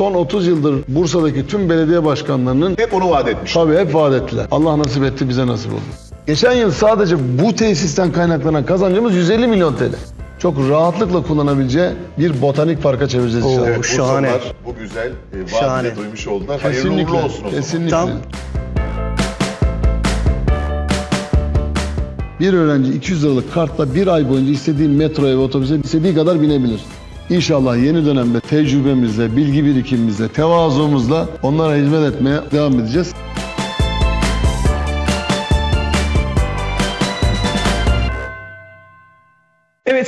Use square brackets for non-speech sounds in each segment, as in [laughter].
son 30 yıldır Bursa'daki tüm belediye başkanlarının Hep onu vaat etmiş. tabii hep vaat ettiler. Allah nasip etti bize nasip oldu. Geçen yıl sadece bu tesisten kaynaklanan kazancımız 150 milyon TL. Çok rahatlıkla kullanabileceği bir botanik parka çevireceğiz inşallah. Oo. şahane. Bursalılar bu güzel e, vaadi Şahane. duymuş oldular. Hayırlı Kesinlikle. uğurlu olsun o zaman. kesinlikle. Tam- Bir öğrenci 200 liralık kartla bir ay boyunca istediği metroya ve otobüse istediği kadar binebilir. İnşallah yeni dönemde tecrübemizle, bilgi birikimimizle, tevazumuzla onlara hizmet etmeye devam edeceğiz.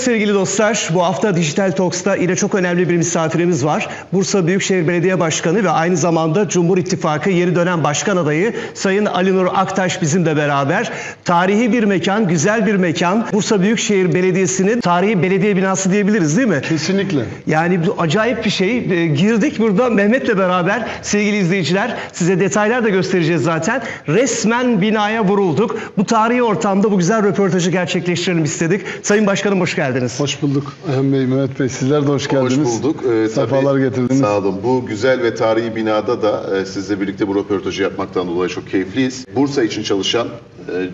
Sevgili dostlar, bu hafta Dijital Talks'ta yine çok önemli bir misafirimiz var. Bursa Büyükşehir Belediye Başkanı ve aynı zamanda Cumhur İttifakı yeni dönem başkan adayı Sayın Ali Nur Aktaş bizimle beraber. Tarihi bir mekan, güzel bir mekan. Bursa Büyükşehir Belediyesi'nin tarihi belediye binası diyebiliriz değil mi? Kesinlikle. Yani acayip bir şey. Ee, girdik burada Mehmet'le beraber sevgili izleyiciler. Size detaylar da göstereceğiz zaten. Resmen binaya vurulduk. Bu tarihi ortamda bu güzel röportajı gerçekleştirelim istedik. Sayın Başkanım hoş geldiniz. Hoş bulduk Ayhan Bey, Mehmet Bey. Sizler de hoş geldiniz. Hoş bulduk. Ee, Sefalar tabii, getirdiniz. Sağ olun. Bu güzel ve tarihi binada da e, sizle birlikte bu röportajı yapmaktan dolayı çok keyifliyiz. Bursa için çalışan,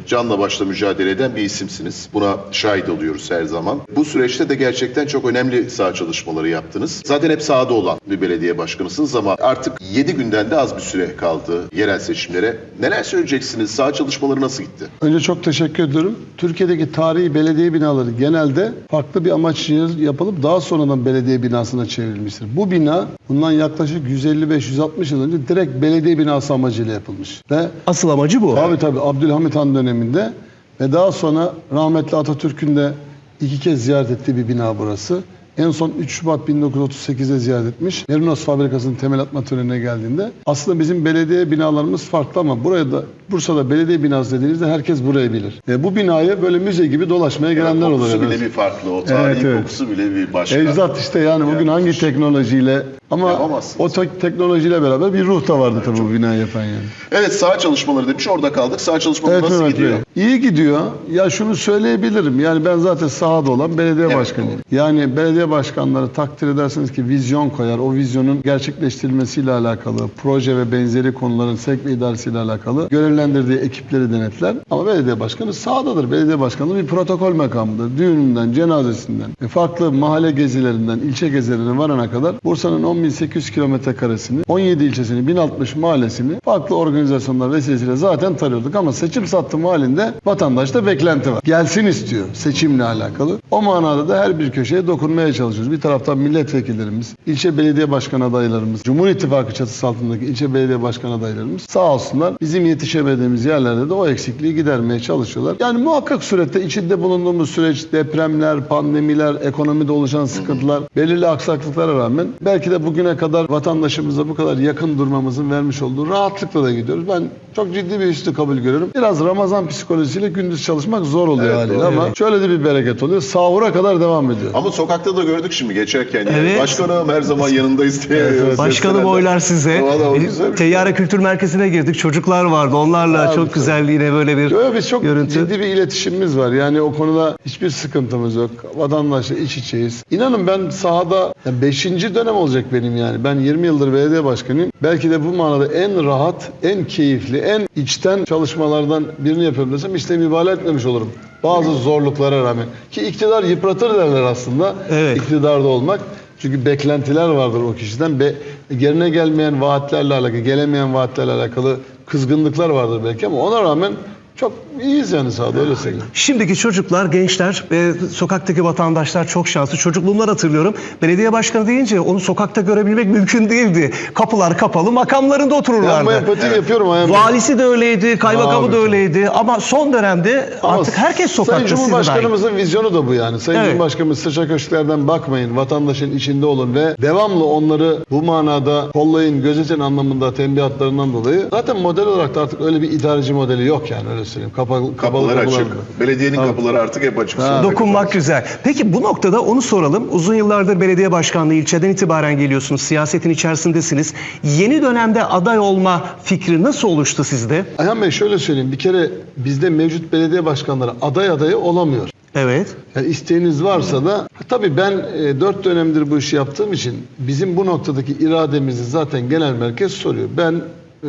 canla başla mücadele eden bir isimsiniz. Buna şahit oluyoruz her zaman. Bu süreçte de gerçekten çok önemli saha çalışmaları yaptınız. Zaten hep sahada olan bir belediye başkanısınız ama artık 7 günden de az bir süre kaldı yerel seçimlere. Neler söyleyeceksiniz? Saha çalışmaları nasıl gitti? Önce çok teşekkür ediyorum. Türkiye'deki tarihi belediye binaları genelde farklı bir amaç yapılıp daha sonradan belediye binasına çevrilmiştir. Bu bina bundan yaklaşık 155-160 yıl önce direkt belediye binası amacıyla yapılmış. Ve Asıl amacı bu. Tabii tabii Abdülhamit Han döneminde ve daha sonra rahmetli Atatürk'ün de iki kez ziyaret ettiği bir bina burası. En son 3 Şubat 1938'de ziyaret etmiş. Merinos fabrikasının temel atma törenine geldiğinde. Aslında bizim belediye binalarımız farklı ama buraya da Bursa'da belediye binası dediğinizde herkes burayı bilir. E, bu binaya böyle müze gibi dolaşmaya gelenler oluyor. kokusu bile bir farklı. O tarihi Evet, evet. kokusu bile bir başka. Ecdat işte yani bugün Yani hangi teknolojiyle ama Yapamazsınız. o tek- teknolojiyle beraber bir ruh da vardı tabii bu binayı yapan yani. Evet saha çalışmaları demiş orada kaldık. Saha çalışmaları Evet nasıl Mehmet gidiyor? İyi gidiyor. Ya şunu söyleyebilirim. Yani ben zaten sahada olan belediye Evet, başkanıyım. Yani belediye başkanları takdir edersiniz ki vizyon koyar. O vizyonun gerçekleştirilmesiyle alakalı, proje ve benzeri konuların sevk ve idaresiyle alakalı görevlendirdiği ekipleri denetler. Ama belediye başkanı sahadadır. Belediye başkanlığı bir protokol makamıdır. Düğününden, cenazesinden, e, farklı mahalle gezilerinden, ilçe gezilerine varana kadar Bursa'nın 10.800 kilometre karesini, 17 ilçesini, 1060 mahallesini farklı organizasyonlar vesilesiyle zaten tarıyorduk ama seçim sattım halinde vatandaşta beklenti var. Gelsin istiyor seçimle alakalı. O manada da her bir köşeye dokunmaya çalışıyoruz. Bir taraftan milletvekillerimiz, ilçe belediye başkan adaylarımız, Cumhur İttifakı çatısı altındaki ilçe belediye başkan adaylarımız sağ olsunlar bizim yetişemediğimiz yerlerde de o eksikliği gidermeye çalışıyorlar. Yani muhakkak surette içinde bulunduğumuz süreç depremler, pandemiler, ekonomide oluşan sıkıntılar, belirli aksaklıklara rağmen belki de bugüne kadar vatandaşımıza bu kadar yakın durmamızın vermiş olduğu rahatlıkla da gidiyoruz. Ben çok ciddi bir üstü kabul görüyorum. Biraz Ramazan psikolojisiyle gündüz çalışmak zor oluyor Evet, haliyle ama şöyle de bir bereket oluyor. Sahura kadar devam ediyor. Ama sokakta da gördük şimdi geçerken. Yani. Evet. Başkanım her zaman yanındayız diye. evet. Başkanım oylar size. Valla E, şey. Teyyare Kültür Merkezi'ne girdik. Çocuklar vardı. Onlarla Abi, çok güzel yine böyle bir Yo, biz çok görüntü. ciddi bir iletişimimiz var. Yani o konuda hiçbir sıkıntımız yok. Vatandaşla iç içeyiz. İnanın ben sahada 5. dönem olacak benim yani. Ben 20 yıldır belediye başkanıyım. Belki de bu manada en rahat, en keyifli, en içten çalışmalardan birini yapıyorum desem işte mübalağa etmemiş olurum. Bazı zorluklara rağmen. Ki iktidar yıpratır derler aslında. Evet. İktidarda olmak. Çünkü beklentiler vardır o kişiden. Be, gerine gelmeyen vaatlerle alakalı, gelemeyen vaatlerle alakalı kızgınlıklar vardır belki ama ona rağmen çok iyiyiz yani sahada öyle söyleyeyim. Şimdiki çocuklar, gençler ve sokaktaki vatandaşlar çok şanslı. Çocukluğumdan hatırlıyorum. Belediye başkanı deyince onu sokakta görebilmek mümkün değildi. Kapılar kapalı, makamlarında otururlardı. empati yapıyorum Bey. Valisi de öyleydi, kaymakamı Abi da öyleydi ama son dönemde Ama artık herkes sokakta. Sayın. Cumhurbaşkanımızın vizyonu da bu yani. Sayın Evet. Cumhurbaşkanımız sıçra köşklerden bakmayın, vatandaşın içinde olun ve devamlı onları bu manada kollayın, gözetin anlamında tembihatlarından dolayı zaten model olarak da artık öyle bir idareci modeli yok yani öyle söyleyeyim. Kapalı, kapalı Kapılar kapılar. açık. Belediyenin kapıları artık hep açık. Ha. Dokunmak güzel. Peki bu noktada onu soralım. Uzun yıllardır belediye başkanlığı ilçeden itibaren geliyorsunuz. Siyasetin içerisindesiniz. Yeni dönemde aday olma fikri nasıl oluştu sizde? Ayhan Bey şöyle söyleyeyim. Bir kere bizde mevcut belediye başkanları aday adayı olamıyor. Evet. Yani isteğiniz varsa da tabii ben e, dört dönemdir bu işi yaptığım için bizim bu noktadaki irademizi zaten genel merkez soruyor. Ben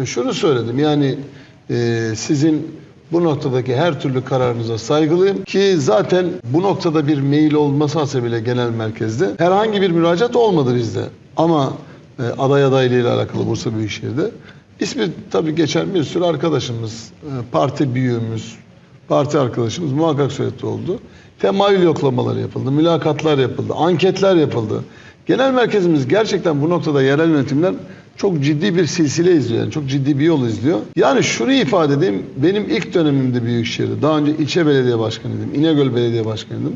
e, şunu söyledim yani e, sizin bu noktadaki her türlü kararınıza saygılıyım ki zaten bu noktada bir mail olması hasebiyle genel merkezde herhangi bir müracaat olmadı bizde. Ama e, aday adaylığıyla alakalı Bursa Büyükşehir'de ismi tabii geçen bir sürü arkadaşımız, e, parti büyüğümüz, parti arkadaşımız muhakkak söyledi oldu. Temayül yoklamaları yapıldı, mülakatlar yapıldı, anketler yapıldı. Genel merkezimiz gerçekten bu noktada yerel yönetimler çok ciddi bir silsile izliyor. Yani çok ciddi bir yol izliyor. Yani şunu ifade edeyim. Benim ilk dönemimde Büyükşehir'de. Daha önce ilçe belediye başkanıydım. İnegöl belediye başkanıydım.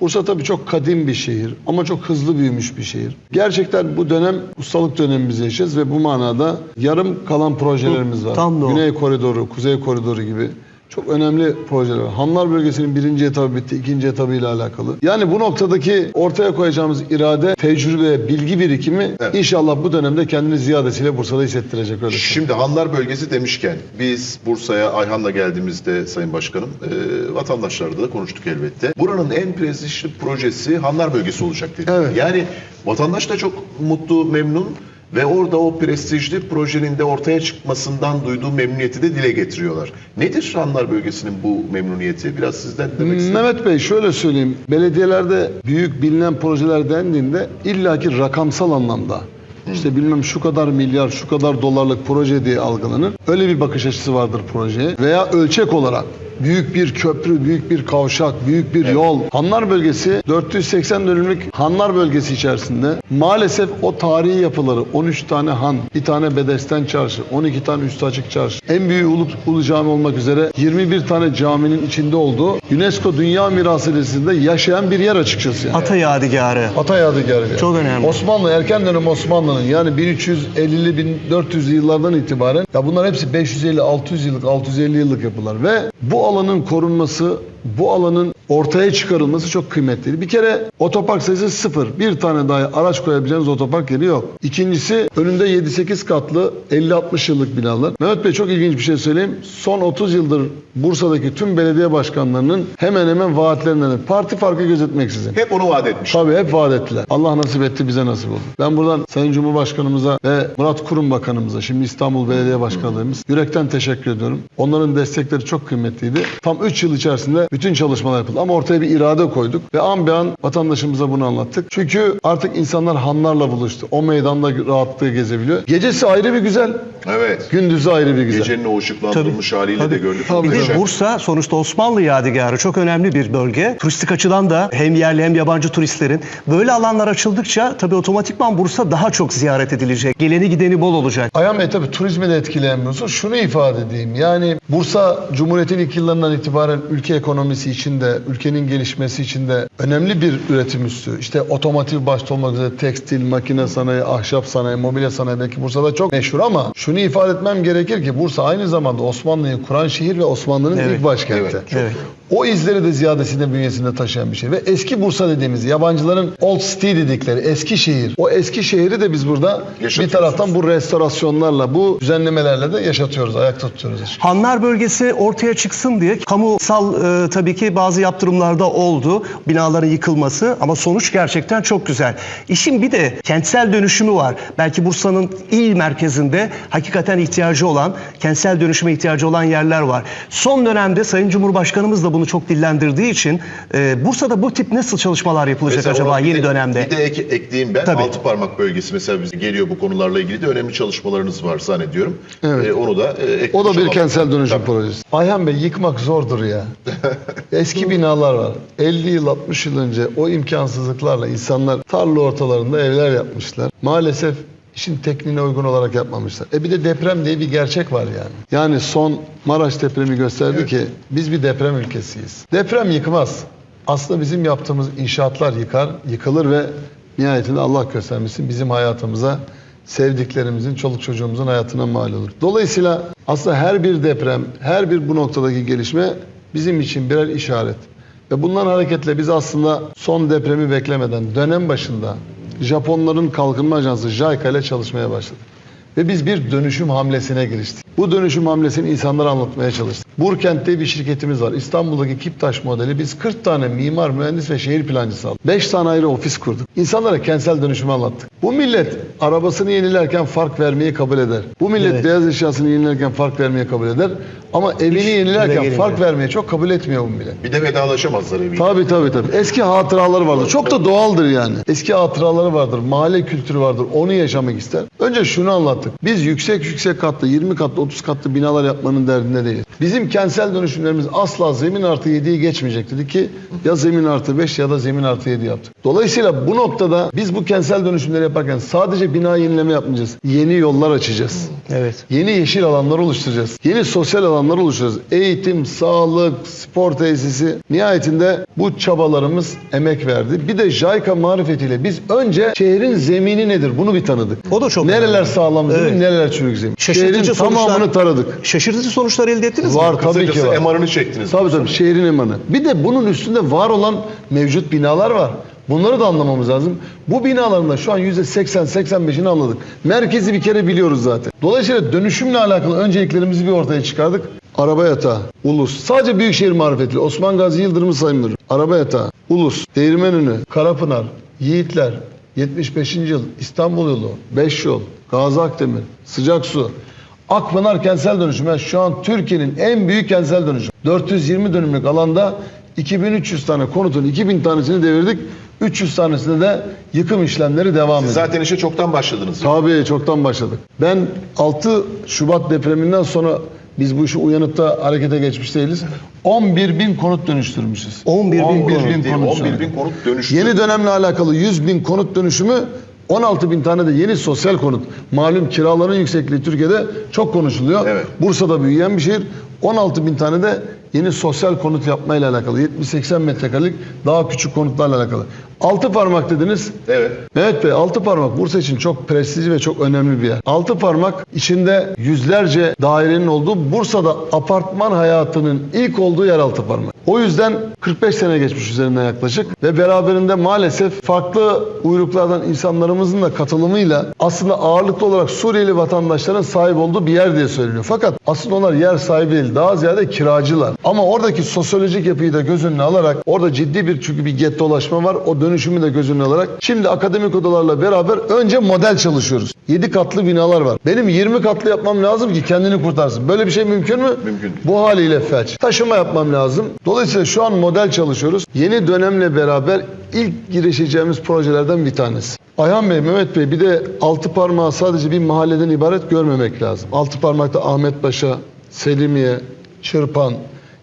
Bursa tabii çok kadim bir şehir ama çok hızlı büyümüş bir şehir. Gerçekten bu dönem ustalık dönemimizi yaşayacağız ve bu manada yarım kalan projelerimiz var. Tam da o. Güney koridoru, kuzey koridoru gibi çok önemli projeler. Hanlar bölgesinin birinci etabı bitti, ikinci etabıyla alakalı. Yani bu noktadaki ortaya koyacağımız irade, tecrübe, bilgi birikimi Evet. inşallah bu dönemde kendini ziyadesiyle Bursa'da hissettirecek öyle. Şimdi Hanlar bölgesi demişken biz Bursa'ya Ayhan'la geldiğimizde Sayın Başkanım e, vatandaşlarla da konuştuk elbette. Buranın en prestijli projesi Hanlar bölgesi olacak dedi. Evet. Yani vatandaş da çok mutlu, memnun ve orada o prestijli projenin de ortaya çıkmasından duyduğu memnuniyeti de dile getiriyorlar. Nedir Hanlar bölgesinin bu memnuniyeti? Biraz sizden demek istedim. Mehmet Bey şöyle söyleyeyim. Belediyelerde büyük bilinen projeler dendiğinde illaki rakamsal anlamda işte bilmem şu kadar milyar, şu kadar dolarlık proje diye algılanır. Öyle bir bakış açısı vardır projeye. Veya ölçek olarak büyük bir köprü, büyük bir kavşak, büyük bir yol. Hanlar bölgesi 480 dönümlük Hanlar bölgesi içerisinde maalesef o tarihi yapıları 13 tane han, bir tane bedesten çarşı, 12 tane üstü açık çarşı, en büyük Ulu, Ulu Cami olmak üzere 21 tane caminin içinde olduğu UNESCO Dünya Mirası listesinde yaşayan bir yer açıkçası. Yani. Ata yadigarı. Ata yadigarı yer. Çok önemli. Osmanlı, erken dönem Osmanlı'nın yani 1350'li 1400'lü yıllardan itibaren ya bunlar hepsi 550 600 yıllık 650 yıllık yapılar ve bu alanın korunması bu alanın ortaya çıkarılması çok kıymetliydi. Bir kere otopark sayısı sıfır. Bir tane dahi araç koyabileceğiniz otopark yeri yok. İkincisi önünde 7-8 katlı 50-60 yıllık binalar. Mehmet Bey çok ilginç bir şey söyleyeyim. Son 30 yıldır Bursa'daki tüm belediye başkanlarının hemen hemen vaatlerinden parti farkı gözetmeksizin. Hep onu vaat etmiş. Tabii hep vaat ettiler. Allah nasip etti bize nasip oldu. Ben buradan Sayın Cumhurbaşkanımıza ve Murat Kurum Bakanımıza, şimdi İstanbul Belediye Başkanlarımız yürekten teşekkür ediyorum. Onların destekleri çok kıymetliydi. Tam 3 yıl içerisinde bütün çalışmalar yapıldı. Ama ortaya bir irade koyduk ve an be an vatandaşımıza bunu anlattık. Çünkü artık insanlar hanlarla buluştu. O meydanda rahatlığı gezebiliyor. Gecesi ayrı bir güzel, Evet. gündüzü ayrı bir güzel. Gecenin o ışıklandırılmış haliyle Tabii. de gördük. Tabii. Bir de. Bursa sonuçta Osmanlı yadigarı çok önemli bir bölge. Turistik açıdan da hem yerli hem yabancı turistlerin böyle alanlar açıldıkça tabii otomatikman Bursa daha çok ziyaret edilecek. Geleni gideni bol olacak. Ayhan Bey tabii turizmi de etkileyen bir. Şunu ifade edeyim. Yani Bursa Cumhuriyet'in ilk yıllarından itibaren ülke ekonomisi içinde, ülkenin gelişmesi içinde önemli bir üretim üssü. İşte otomotiv başta olmak üzere tekstil, makine sanayi, ahşap sanayi, mobilya sanayi belki Bursa'da çok meşhur ama şunu ifade etmem gerekir ki Bursa aynı zamanda Osmanlı'yı kuran şehir ve Osmanlı'nın Evet. ilk başkenti. Evet, çok Evet. O izleri de ziyadesinde bünyesinde taşıyan bir şey. Ve eski Bursa dediğimiz yabancıların Old City dedikleri eski şehir. O eski şehri de biz burada bir taraftan bu restorasyonlarla, bu düzenlemelerle de yaşatıyoruz, ayakta tutuyoruz. Hanlar bölgesi ortaya çıksın diye kamusal e, tabii ki bazı yaptırımlarda oldu. Binaların yıkılması ama sonuç gerçekten çok güzel. İşin bir de kentsel dönüşümü var. Belki Bursa'nın il merkezinde hakikaten ihtiyacı olan, kentsel dönüşüme ihtiyacı olan yerler var. Son dönemde Sayın Cumhurbaşkanımız da bunu çok dillendirdiği için e, Bursa'da bu tip nasıl çalışmalar yapılacak Mesela acaba yeni de- dönemde? Bir de ek- ekleyeyim ben. Tabii. Altı parmak bölgesi mesela bize geliyor bu konularla ilgili de önemli çalışmalarınız var zannediyorum. Evet. Ee, onu da e, O da bir kentsel dönüşüm Tabii. projesi. Ayhan Bey yıkmak zordur ya. Eski binalar var. 50 yıl 60 yıl önce o imkansızlıklarla insanlar tarla ortalarında evler yapmışlar. Maalesef işin tekniğine uygun olarak yapmamışlar. E bir de deprem diye bir gerçek var yani. Yani son Maraş depremi gösterdi ki biz bir deprem ülkesiyiz. Deprem yıkmaz. Aslında bizim yaptığımız inşaatlar yıkar, yıkılır ve nihayetinde Allah göstermesin bizim hayatımıza sevdiklerimizin, çoluk çocuğumuzun hayatına mal olur. Dolayısıyla aslında her bir deprem, her bir bu noktadaki gelişme bizim için birer işaret. Ve bundan hareketle biz aslında son depremi beklemeden dönem başında Japonların kalkınma ajansı JICA ile çalışmaya başladık. Ve biz bir dönüşüm hamlesine giriştik. Bu dönüşüm hamlesini insanlara anlatmaya çalıştık. Burkent'te bir şirketimiz var. İstanbul'daki Kiptaş modeli biz 40 tane mimar, mühendis ve şehir plancısı aldık. 5 tane ayrı ofis kurduk. İnsanlara kentsel dönüşümü anlattık. Bu millet arabasını yenilerken fark vermeyi kabul eder. Bu millet Evet. beyaz eşyasını yenilerken fark vermeyi kabul eder. Ama evini yenilerken fark vermeyi çok kabul etmiyor bu millet. Bir de vedalaşamazlar eviyle. Tabii tabii tabii. Eski hatıraları vardır. Çok da doğaldır yani. Eski hatıraları vardır. Mahalle kültürü vardır. Onu yaşamak ister. Önce şunu anlattık. Biz yüksek yüksek katlı, 20 katlı, 30 katlı binalar yapmanın derdinde değiliz. Bizim kentsel dönüşümlerimiz asla zemin artı 7'yi geçmeyecek dedi ki ya zemin artı 5 ya da zemin artı 7 yaptık. Dolayısıyla bu noktada biz bu kentsel dönüşümleri yaparken sadece bina yenileme yapmayacağız. Yeni yollar açacağız. Evet. Yeni yeşil alanlar oluşturacağız. Yeni sosyal alanlar oluşturacağız. Eğitim, sağlık, spor tesisi. Nihayetinde bu çabalarımız emek verdi. Bir de JICA marifetiyle biz önce şehrin zemini nedir bunu bir tanıdık. O da çok Nereler önemli. sağlam zemin, Evet. nereler çürük zemin. Şaşırtıcı Şehrin sonuçlar- tamamını taradık. Şaşırtıcı sonuçlar elde ettiniz mi? Var tabii ki var. MR'ını çektiniz. Tabii tabii şehrin emanı. Bir de bunun üstünde var olan mevcut binalar var. Bunları da anlamamız lazım. Bu binaların da şu an %80-85'ini anladık. Merkezi bir kere biliyoruz zaten. Dolayısıyla dönüşümle alakalı önceliklerimizi bir ortaya çıkardık. Araba yatağı, ulus. Sadece Büyükşehir marifetli. Osman Gazi Yıldırım'ı saymıyorum. Araba yatağı, ulus, Değirmenönü, Karapınar, Yiğitler, 75. yıl, İstanbul yolu, 5 yol, Gazi Akdemir, Sıcak Su, Akpınar kentsel dönüşümü şu an Türkiye'nin en büyük kentsel dönüşüm. 420 dönümlük alanda 2300 tane konutun 2000 tanesini devirdik. 300 tanesinde de yıkım işlemleri devam ediyor. Zaten işe çoktan başladınız. Tabii çoktan başladık. Ben 6 Şubat depreminden sonra biz bu işi uyanıp da harekete geçmiş değiliz. 11 bin konut dönüştürmüşüz. 11 bin konut Değil mi? konut şu 11 an. bin konut dönüştü. Yeni dönemle alakalı 100 bin konut dönüşümü 16 bin tane de yeni sosyal konut. Malum kiraların yüksekliği Türkiye'de çok konuşuluyor. Evet. Bursa'da büyüyen bir şehir. 16 bin tane de yeni sosyal konut yapmayla alakalı. 70-80 metrekarelik daha küçük konutlarla alakalı. Altı parmak dediniz. Evet. Mehmet Bey altı parmak Bursa için çok prestijli ve çok önemli bir yer. Altı parmak içinde yüzlerce dairenin olduğu Bursa'da apartman hayatının ilk olduğu yer altı parmak. O yüzden 45 sene geçmiş üzerinden yaklaşık ve beraberinde maalesef farklı uyruklardan insanlarımızın da katılımıyla aslında ağırlıklı olarak Suriyeli vatandaşların sahip olduğu bir yer diye söyleniyor. Fakat aslında onlar yer sahibi değil. Daha ziyade kiracılar. Ama oradaki sosyolojik yapıyı da göz önüne alarak orada ciddi bir çünkü bir gettolaşma var. O dönüşümü de göz önüne alarak şimdi akademik odalarla beraber önce model çalışıyoruz. 7 katlı binalar var. Benim 20 katlı yapmam lazım ki kendini kurtarsın. Böyle bir şey mümkün mü? Mümkün. Bu haliyle felç. Taşıma yapmam lazım. Dolayısıyla şu an model çalışıyoruz. Yeni dönemle beraber ilk girişeceğimiz projelerden bir tanesi. Ayhan Bey, Mehmet Bey bir de altı parmağı sadece bir mahalleden ibaret görmemek lazım. Altı parmakta Ahmet Paşa, Selimiye, Çırpan,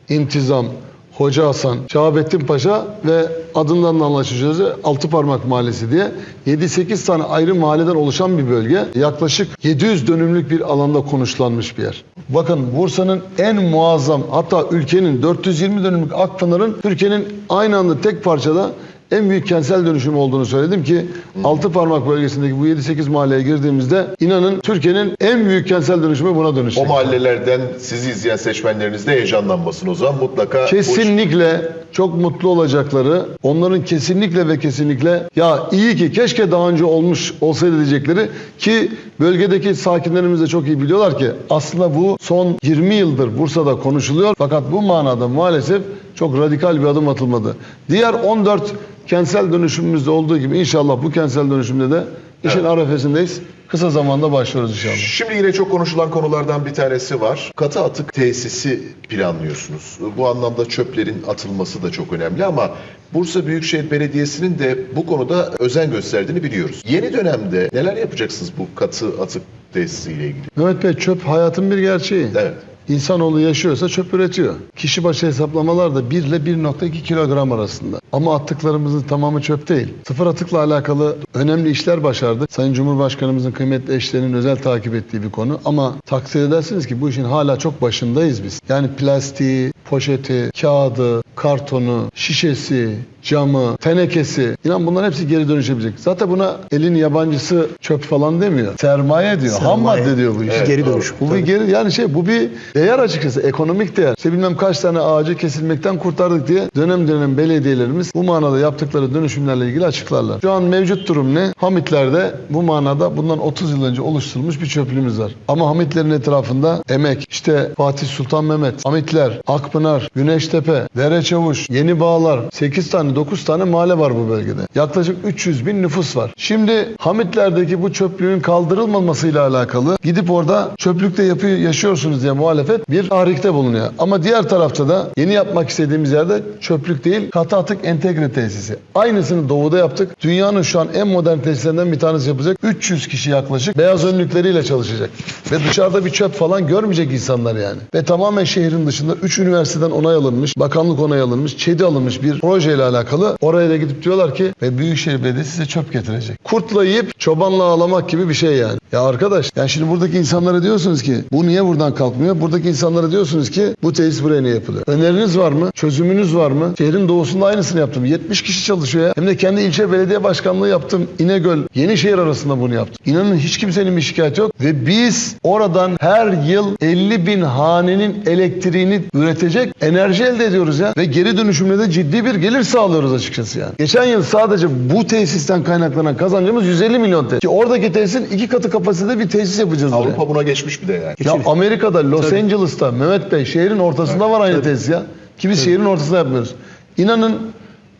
İntizam, Hoca Hasan, Şahabettin Paşa ve adından da anlaşılacağız Altı Parmak Mahallesi diye 7-8 tane ayrı mahalleden oluşan bir bölge. Yaklaşık 700 dönümlük bir alanda konuşlanmış bir yer. Bakın Bursa'nın en muazzam hatta ülkenin 420 dönümlük Akpınar'ın Türkiye'nin aynı anda tek parçada en büyük kentsel dönüşüm olduğunu söyledim ki Altı Parmak bölgesindeki bu 7-8 mahalleye girdiğimizde inanın Türkiye'nin en büyük kentsel dönüşümü buna dönüşecek. O mahallelerden sizi izleyen seçmenleriniz de heyecanlanmasın o zaman mutlaka. Kesinlikle çok mutlu olacakları, onların kesinlikle ve kesinlikle ya iyi ki keşke daha önce olmuş olsaydı diyecekleri ki bölgedeki sakinlerimiz de çok iyi biliyorlar ki aslında bu son 20 yıldır Bursa'da konuşuluyor fakat bu manada maalesef çok radikal bir adım atılmadı. Diğer 14 kentsel dönüşümümüzde olduğu gibi inşallah bu kentsel dönüşümde de işin arefesindeyiz. Kısa zamanda başlıyoruz inşallah. Şimdi yine çok konuşulan konulardan bir tanesi var. Katı atık tesisi planlıyorsunuz. Bu anlamda çöplerin atılması da çok önemli ama Bursa Büyükşehir Belediyesi'nin de bu konuda özen gösterdiğini biliyoruz. Yeni dönemde neler yapacaksınız bu katı atık tesisiyle ilgili? Mehmet Bey çöp hayatın bir gerçeği. Evet. İnsanoğlu yaşıyorsa çöp üretiyor. Kişi başı hesaplamalar da 1 ile 1.2 kilogram arasında. Ama attıklarımızın tamamı çöp değil. Sıfır atıkla alakalı önemli işler başardık. Sayın Cumhurbaşkanımızın kıymetli eşlerinin özel takip ettiği bir konu. Ama takdir edersiniz ki bu işin hala çok başındayız biz. Yani plastiği, poşeti, kağıdı, kartonu, şişesi, camı, tenekesi. İnan bunların hepsi geri dönüşebilecek. Zaten buna elin yabancısı çöp falan demiyor. Sermaye diyor. Ham Sermaye. madde diyor bu iş. Geri dönüş. Bu bir geri yani şey bu bir değer açıkçası ekonomik değer. İşte bilmem kaç tane ağacı kesilmekten kurtardık diye dönem dönem belediyelerimiz bu manada yaptıkları dönüşümlerle ilgili açıklarlar. Şu an mevcut durum ne? Hamitlerde bu manada bundan 30 yıl önce oluşturulmuş bir çöplüğümüz var. Ama Hamitlerin etrafında emek, işte Fatih Sultan Mehmet, Hamitler, Akpınar, Güneştepe, Dereçavuş, Yeni Bağlar 8 tane 9 tane mahalle var bu bölgede. Yaklaşık 300 bin nüfus var. Şimdi Hamitlerdeki bu çöplüğün kaldırılmamasıyla alakalı gidip orada çöplükte yapıyor, yaşıyorsunuz diye muhalefet bir tahrikte bulunuyor. Ama diğer tarafta da yeni yapmak istediğimiz yerde çöplük değil katı atık entegre tesisi. Aynısını doğuda yaptık. Dünyanın şu an en modern tesislerinden bir tanesi yapacak. 300 kişi yaklaşık beyaz önlükleriyle çalışacak. Ve dışarıda bir çöp falan görmeyecek insanlar yani. Ve tamamen şehrin dışında 3 üniversiteden onay alınmış, bakanlık onay alınmış, ÇED'i alınmış bir projeyle alakalı. Oraya da gidip diyorlar ki ve Büyükşehir Belediyesi size çöp getirecek. Kurtla yiyip çobanla ağlamak gibi bir şey yani. Ya arkadaş yani şimdi buradaki insanlara diyorsunuz ki bu niye buradan kalkmıyor? Buradaki insanlara diyorsunuz ki bu tesis buraya niye yapılıyor? Öneriniz var mı? Çözümünüz var mı? Şehrin doğusunda aynısını yaptım. 70 kişi çalışıyor ya. Hem de kendi ilçe belediye başkanlığı yaptım. İnegöl, Yenişehir arasında bunu yaptım. İnanın hiç kimsenin bir şikayeti yok. Ve biz oradan her yıl 50 bin hanenin elektriğini üretecek enerji elde ediyoruz ya. Ve geri dönüşümle de ciddi bir gelir sağlıyoruz açıkçası yani. Geçen yıl sadece bu tesisten kaynaklanan kazancımız 150 milyon TL. Ki oradaki tesisin iki katı kapasitede bir tesis yapacağız buraya. Avrupa buna geçmiş bir de yani. Ya Amerika'da, Los Angeles'ta, Mehmet Bey şehrin ortasında var aynı tesis ya. Ki biz şehrin ortasında yapmıyoruz. İnanın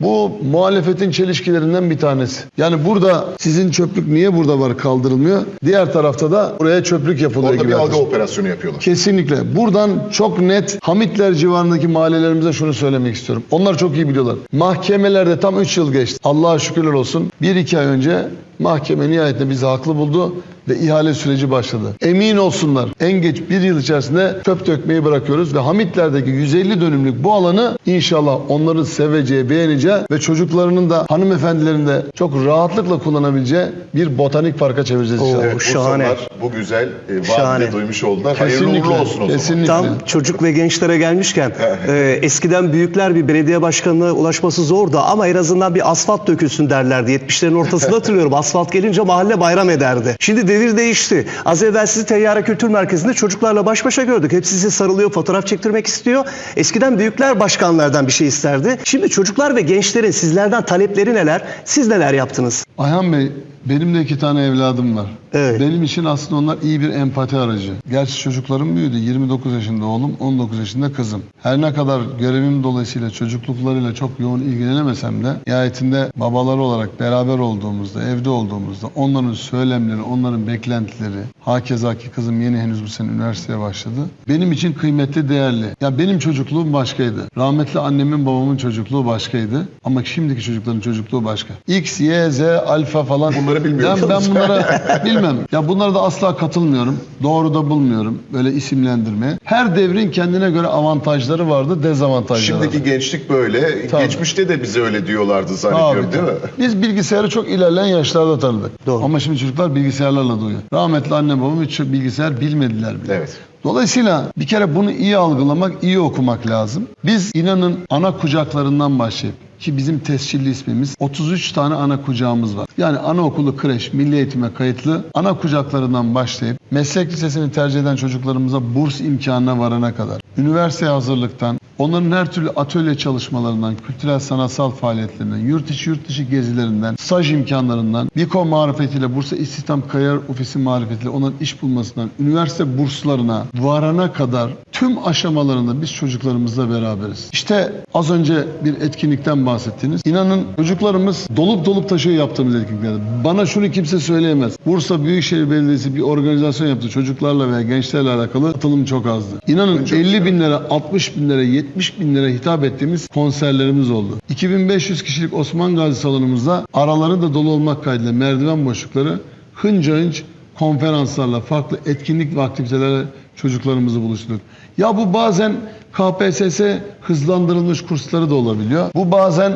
bu muhalefetin çelişkilerinden bir tanesi. Yani burada sizin çöplük niye burada var kaldırılmıyor? Diğer tarafta da buraya çöplük yapılıyor Orada gibi. bir algı operasyonu yapıyorlar. Kesinlikle. Buradan çok net Hamitler civarındaki mahallelerimize şunu söylemek istiyorum. Onlar çok iyi biliyorlar. Mahkemelerde tam 3 yıl geçti. Allah'a şükürler olsun. 1-2 ay önce mahkeme nihayetinde bizi haklı buldu ve ihale süreci başladı. Emin olsunlar en geç bir yıl içerisinde çöp dökmeyi bırakıyoruz ve Hamitler'deki 150 dönümlük bu alanı inşallah onların seveceği, beğeneceği ve çocuklarının da hanımefendilerin de çok rahatlıkla kullanabileceği bir botanik parka çevireceğiz Oo, inşallah. Evet, şahane. Bursalılar bu güzel e, Şahane. vaadini duymuş oldular. Hayırlı Kesinlikle. uğurlu olsun o zaman. kesinlikle. Tam çocuk ve gençlere gelmişken [laughs] e, eskiden büyükler bir belediye başkanına ulaşması zordu ama en azından bir asfalt dökülsün derlerdi. 70'lerin ortasında [laughs] hatırlıyorum asfalt gelince mahalle bayram ederdi. Şimdi devir değişti. Az evvel sizi Teyyare Kültür Merkezi'nde çocuklarla baş başa gördük. Hepsi size sarılıyor, fotoğraf çektirmek istiyor. Eskiden büyükler başkanlardan bir şey isterdi. Şimdi çocuklar ve gençlerin sizlerden talepleri neler? Siz neler yaptınız? Ayhan Bey, benim de iki tane evladım var. Evet. Benim için aslında onlar iyi bir empati aracı. Gerçi çocuklarım büyüdü. 29 yaşında oğlum, 19 yaşında kızım. Her ne kadar görevim dolayısıyla çocukluklarıyla çok yoğun ilgilenemesem de nihayetinde babaları olarak beraber olduğumuzda, evde olduğumuzda onların söylemleri, onların beklentileri, hakeza ki kızım yeni henüz bu sene üniversiteye başladı. Benim için kıymetli, değerli. Ya benim çocukluğum başkaydı. Rahmetli annemin babamın çocukluğu başkaydı. Ama şimdiki çocukların çocukluğu başka. X, Y, Z, alfa falan. Bunları bilmiyorum. Ben, ben [laughs] bunlara bilmem. Ya bunlara da asla katılmıyorum. Doğru da bulmuyorum böyle isimlendirmeye. Her devrin kendine göre avantajları vardı, dezavantajları Şimdiki vardı. gençlik böyle. Tabii. Geçmişte de bize öyle diyorlardı zannediyorum Tabii, değil mi? tabii. Biz bilgisayarı çok ilerleyen yaşlarda tanıdık. Doğru. Ama şimdi çocuklar bilgisayarlarla doğuyor. Rahmetli anne babam hiç bilgisayar bilmediler bile. Evet. Dolayısıyla bir kere bunu iyi algılamak, iyi okumak lazım. Biz inanın ana kucaklarından başlayıp ki bizim tescilli ismimiz 33 tane ana kucağımız var. Yani anaokulu, kreş, milli eğitime kayıtlı ana kucaklarından başlayıp meslek lisesini tercih eden çocuklarımıza burs imkanına varana kadar, üniversite hazırlıktan, onların her türlü atölye çalışmalarından, kültürel sanatsal faaliyetlerinden, yurt içi yurt dışı gezilerinden, staj imkanlarından, BİKO marifetiyle, Bursa İstihdam Kariyer Ofisi marifetiyle onların iş bulmasından, üniversite burslarına varana kadar tüm aşamalarında biz çocuklarımızla beraberiz. İşte az önce bir etkinlikten bahsettiniz. İnanın çocuklarımız dolup dolup taşıyor yaptığımız etkinliklerde. Bana şunu kimse söyleyemez. Bursa Büyükşehir Belediyesi bir organizasyon yaptı. Çocuklarla veya gençlerle alakalı katılım çok azdı. İnanın 50 bin lira, 60 bin lira, 70 bin lira hitap ettiğimiz konserlerimiz oldu. 2500 kişilik Osman Gazi salonumuzda araları da dolu olmak kaydıyla merdiven boşlukları hınca hınç konferanslarla, farklı etkinlik ve aktivitelerle çocuklarımızı buluşturduk. Ya bu bazen KPSS hızlandırılmış kursları da olabiliyor. Bu bazen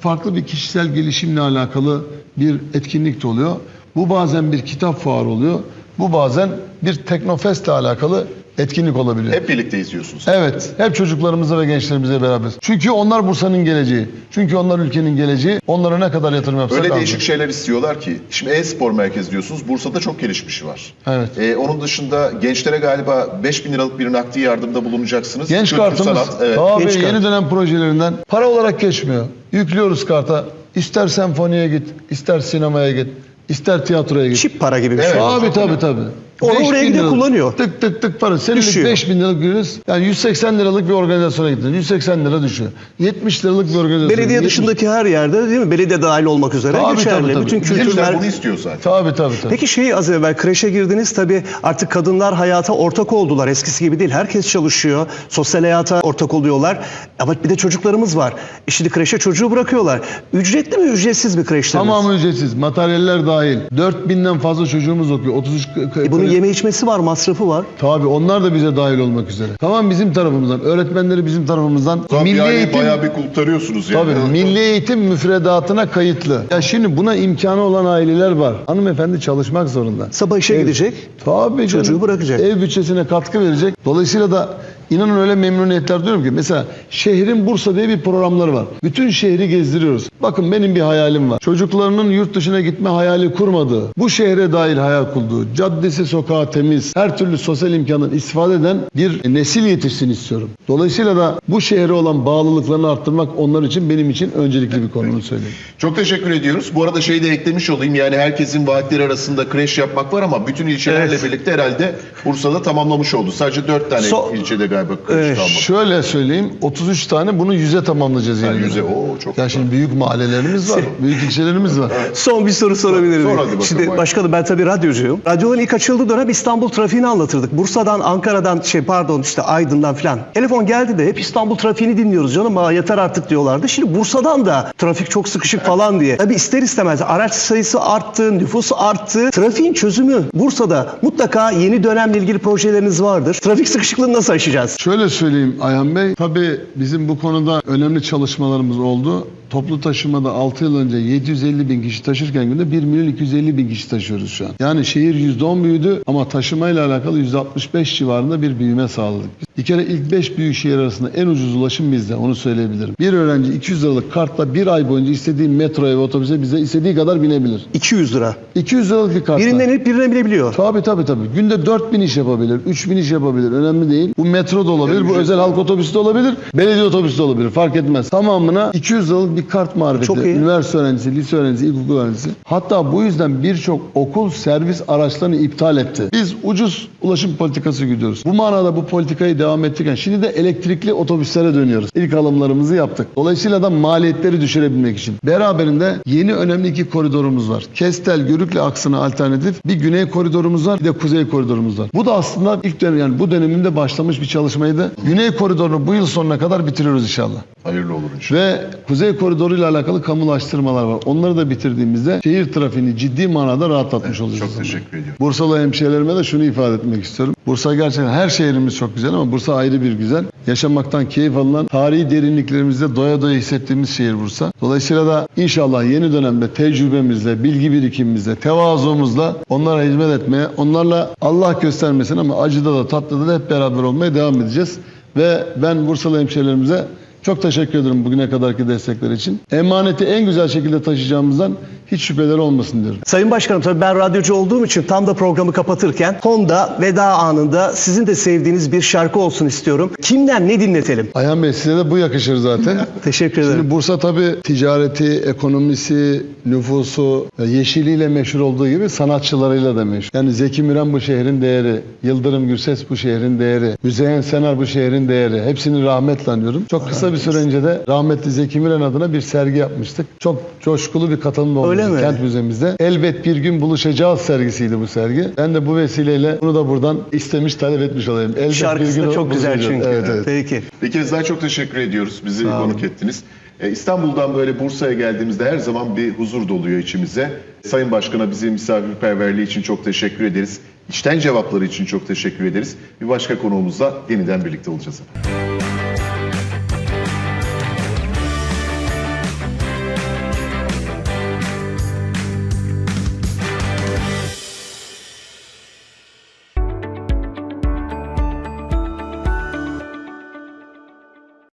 farklı bir kişisel gelişimle alakalı bir etkinlik de oluyor. Bu bazen bir kitap fuarı oluyor. Bu bazen bir Teknofest ile alakalı etkinlik olabiliyor. Hep birlikte izliyorsunuz. Evet, hep çocuklarımızla ve gençlerimizle beraberiz. Çünkü onlar Bursa'nın geleceği. Çünkü onlar ülkenin geleceği. Onlara ne kadar yatırım yapsak Öyle azdır. değişik şeyler istiyorlar ki. Şimdi e-spor merkezi diyorsunuz. Bursa'da çok gelişmişi var. Evet. Ee, onun dışında gençlere galiba 5000 liralık bir nakdi yardımda bulunacaksınız. Genç Kültür kartımız sanat, evet. tabii Genç yeni kart. dönem projelerinden para olarak geçmiyor. Yüklüyoruz karta. İster senfoniye git, ister sinemaya git, ister tiyatroya git. Çip para gibi bir Evet. şey. Tabii tabii tabii. Onu 5000 oraya liralık. kullanıyor. Tık tık tık para. Senelik Düşüyor. 5000 liralık giriyoruz. Yani 180 liralık bir organizasyona gittin. 180 lira düşüyor. 70 liralık bir organizasyon. Belediye 70 dışındaki her yerde değil mi? Belediye dahil olmak üzere Tabii, geçerli. tabii, tabii. Bütün kültür Gençler mer- bunu istiyor zaten. Tabii tabii tabii. Peki şey az evvel kreşe girdiniz tabii artık kadınlar hayata ortak oldular. Eskisi gibi değil. Herkes çalışıyor. Sosyal hayata ortak oluyorlar. Ama bir de çocuklarımız var. E Şimdi kreşe çocuğu bırakıyorlar. Ücretli mi ücretsiz mi kreşleriniz? Tamamı ücretsiz. Materyaller dahil. 4000'den fazla çocuğumuz okuyor. 33 k- k- Bunun yeme içmesi var, masrafı var. Tabii onlar da bize dahil olmak üzere. Tamam bizim tarafımızdan. Öğretmenleri bizim tarafımızdan. Tabii Milli yani eğitim bayağı bir kurtarıyorsunuz yani. Tabii milli eğitim müfredatına kayıtlı. Ya şimdi buna imkanı olan aileler var. Hanımefendi çalışmak zorunda. Sabah işe Ev- gidecek. Tabii Çocuğu canım. bırakacak. Ev bütçesine katkı verecek. Dolayısıyla da inanın öyle memnuniyetler diyorum ki mesela şehrin Bursa diye bir programları var. Bütün şehri gezdiriyoruz. Bakın benim bir hayalim var. Çocuklarının yurt dışına gitme hayali kurmadığı, bu şehre dair hayal kurduğu, caddesi sokağı temiz, her türlü sosyal imkandan istifade eden bir nesil yetişsin istiyorum. Dolayısıyla da bu şehre olan bağlılıklarını arttırmak onlar için benim için öncelikli bir konu onu söyleyeyim. Çok teşekkür ediyoruz. Bu arada şeyi de eklemiş olayım. Yani herkesin vaatleri arasında kreş yapmak var ama bütün ilçelerle Evet. birlikte herhalde Bursa'da tamamlamış oldu. Sadece 4 tane So- ilçede galiba kreş Evet, kalmadı. Şöyle söyleyeyim 33 tane bunu 100'e tamamlayacağız Ha, yani. yüze, oo, çok Ya şimdi büyük mahallelerimiz var, [laughs] büyük ilçelerimiz var. Son bir soru sorabilir Sor miyim? hadi bakalım, Şimdi başkanım ben tabii radyocuyum. Radyoların ilk açıldığı dönem İstanbul trafiğini anlatırdık. Bursa'dan, Ankara'dan, şey pardon işte Aydın'dan falan. Telefon geldi de hep İstanbul trafiğini dinliyoruz canım. Aa, yeter artık diyorlardı. Şimdi Bursa'dan da trafik çok sıkışık falan diye. Tabii ister istemez araç sayısı arttı, nüfus arttı. Trafiğin çözümü Bursa'da mutlaka yeni dönemle ilgili projeleriniz vardır. Trafik sıkışıklığını nasıl aşacağız? Şöyle söyleyeyim Ayhan Bey, tabii bizim bu konuda önemli çalışmalarımız oldu. Toplu taşımada 6 yıl önce 750 bin kişi taşırken günde 1 milyon 250 bin kişi taşıyoruz şu an. Yani şehir %10 büyüdü ama taşımayla alakalı %65 civarında bir büyüme sağladık. Bir kere ilk 5 büyük şehir arasında en ucuz ulaşım bizde onu söyleyebilirim. Bir öğrenci 200 liralık kartla bir ay boyunca istediği metroya ve otobüse bize istediği kadar binebilir. 200 lira. 200 liralık bir kartla. Birinden hep birine binebiliyor. Tabii tabii tabii. Günde 4000 iş yapabilir, 3000 iş yapabilir. Önemli değil. Bu metro da olabilir, bu özel halk otobüsü de olabilir, belediye otobüsü de olabilir. Fark etmez. Tamamına 200 liralık bir kart marifeti. Çok iyi. Üniversite öğrencisi, lise öğrencisi, ilkokul öğrencisi. Hatta bu yüzden birçok okul servis araçlarını iptal etti. Biz ucuz ulaşım politikası gidiyoruz. Bu manada bu politikayı devam ettirirken şimdi de elektrikli otobüslere dönüyoruz. İlk alımlarımızı yaptık. Dolayısıyla da maliyetleri düşürebilmek için. Beraberinde yeni önemli iki koridorumuz var. Kestel Görükle aksına alternatif bir güney koridorumuz var bir de kuzey koridorumuz var. Bu da aslında ilk dönem yani bu döneminde başlamış bir çalışmaydı. Güney koridorunu bu yıl sonuna kadar bitiriyoruz inşallah. Hayırlı olur inşallah. Ve kuzey koridoruyla alakalı kamulaştırmalar var. Onları da bitirdiğimizde şehir trafiğini ciddi manada rahatlatmış olacağız. Çok teşekkür ediyorum. Bursalı hemşehrilerime de şunu ifade etmek istiyorum. Bursa gerçekten her şehrimiz çok güzel ama Bursa ayrı bir güzel. Yaşamaktan keyif alınan, tarihi derinliklerimizde doya doya hissettiğimiz şehir Bursa. Dolayısıyla da inşallah yeni dönemde tecrübemizle, bilgi birikimimizle, tevazumuzla onlara hizmet etmeye, onlarla Allah göstermesin ama acıda da tatlıda da hep beraber olmaya devam edeceğiz. Ve ben Bursalı hemşehrilerimize çok teşekkür ederim bugüne kadarki destekler için. Emaneti en güzel şekilde taşıyacağımızdan hiç şüpheleri olmasın diyorum. Sayın Başkanım tabii ben radyocu olduğum için tam da programı kapatırken fonda veda anında sizin de sevdiğiniz bir şarkı olsun istiyorum. Kimden ne dinletelim? Ayhan Bey size de bu yakışır zaten. [laughs] Teşekkür ederim. Şimdi Bursa tabii ticareti, ekonomisi, nüfusu, e, yeşiliyle meşhur olduğu gibi sanatçılarıyla da meşhur. Yani Zeki Müren bu şehrin değeri, Yıldırım Gürses bu şehrin değeri, Müzeyyen Senar bu şehrin değeri. Hepsini rahmetle anıyorum. Çok kısa bir süre önce de rahmetli Zeki Müren adına bir sergi yapmıştık. Çok coşkulu bir katılım olmuştu Öyle mi? kent müzemizde. Elbet bir gün buluşacağız sergisiydi bu sergi. Ben de bu vesileyle bunu da buradan istemiş, talep etmiş olayım. Elbet Şarkısı bir gün da çok güzel buluşacağız. çünkü. Evet, evet. Peki. Bir kez daha çok teşekkür ediyoruz. Bizi konuk ettiniz. Ee, İstanbul'dan böyle Bursa'ya geldiğimizde her zaman bir huzur doluyor içimize. Sayın Başkan'a bizi misafirperverliği için çok teşekkür ederiz. İçten cevapları için çok teşekkür ederiz. Bir başka konuğumuzla yeniden birlikte olacağız. efendim.